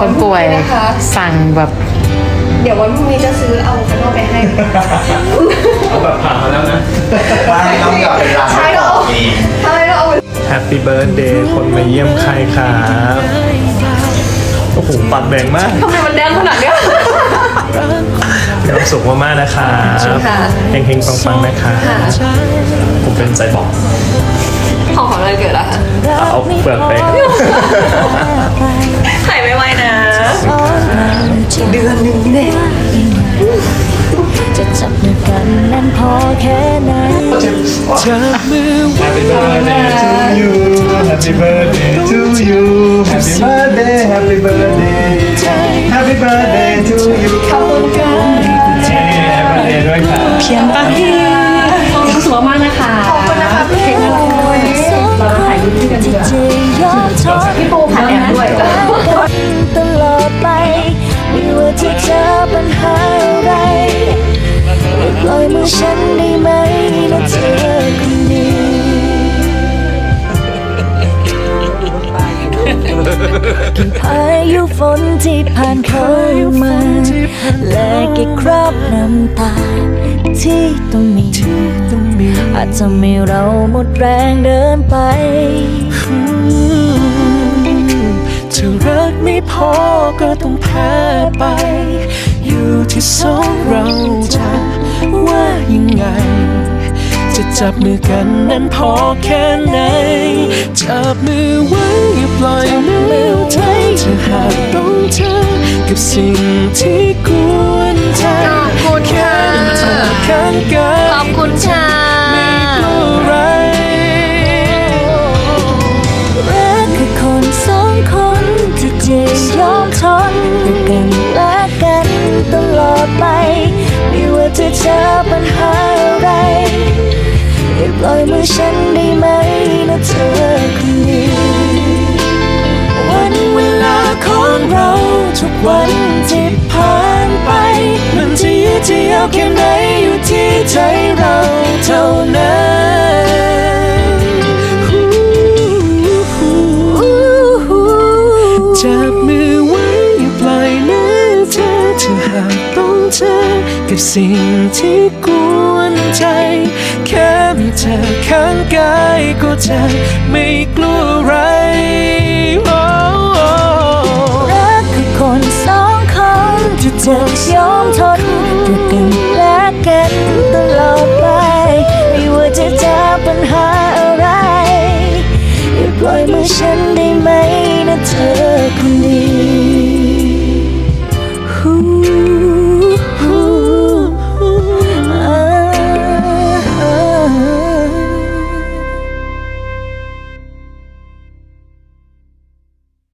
คนป่วยเดี๋ยววันพรุ่งนี้นะคะ สั่งแบบเดี๋ยววันพรุ่งนี้จะซื้อเอาข้างนอกไปให้เอาแบบผ่านมาแล้วนะ ไม่ต้องหยอดเวลาใช่เหรอเองใช่เราเอา Happy Birthday คนมาเยี่ยมใครครับโอ้โหปัดแดงมากทำไมมันแดงขนาดเนี้ย มีความสุขมากๆนะครับค่ะ เฮงๆปังๆนะครับผมเป็นใจบอก ของของอะไรเกิดอะคะ เอาเปลือกไปไข่ เดือนหนึ่งเนี่ยจะจับมือกันนั้นพอแค่ไหน Happy birthday to you Happy birthday to you Happy birthday Happy birthday Happy birthday to you ขอบคุณค่ะ Happy birthday ด้วยครับเพียงปะรู้สึกมากนะคะขอบคุณนะคะพี่เก่งเลยเราถ่ายรูปด้วยกันดีกว่า ฉันได้ไหมนะเธอคนดีกี่พายุฝนที่ผ่านเข้ามา และกี่คราบน้ำตา ที่ต้องมีอาจจะไม่เราหมดแรงเดินไปถ้ารักไม่พอก็ต้องแพ้ไป อยู่ที่สองเราจะ ยังไง จะจับมือกันนั้นพอแค่ไหน จับมือไว้อย่าปล่อยมือใจจะหากต้องเจอกับสิ่งที่กว ปล่อยมือฉันได้ไหมนะเธอคนดีวันเวลาของเราทุกวันที่ผ่านไป มันจะยืดจะยาวแค่ไหนอยู่ที่ใจเราเท่านั้นจับมือไว้อย่าปล่อยมือเธอถ้าหากต้องเจอกับสิ่งที่กวนใจแค่มี เธอข้างกายก็จะไม่กลัวอะไรรักคือคนสองคนที่จะยอมทนด้วยกันและกันตลอดไป ไม่ว่าจะเจอปัญหาอะไรอย่าปล่อยมือฉันได้ไหมนะเธอคน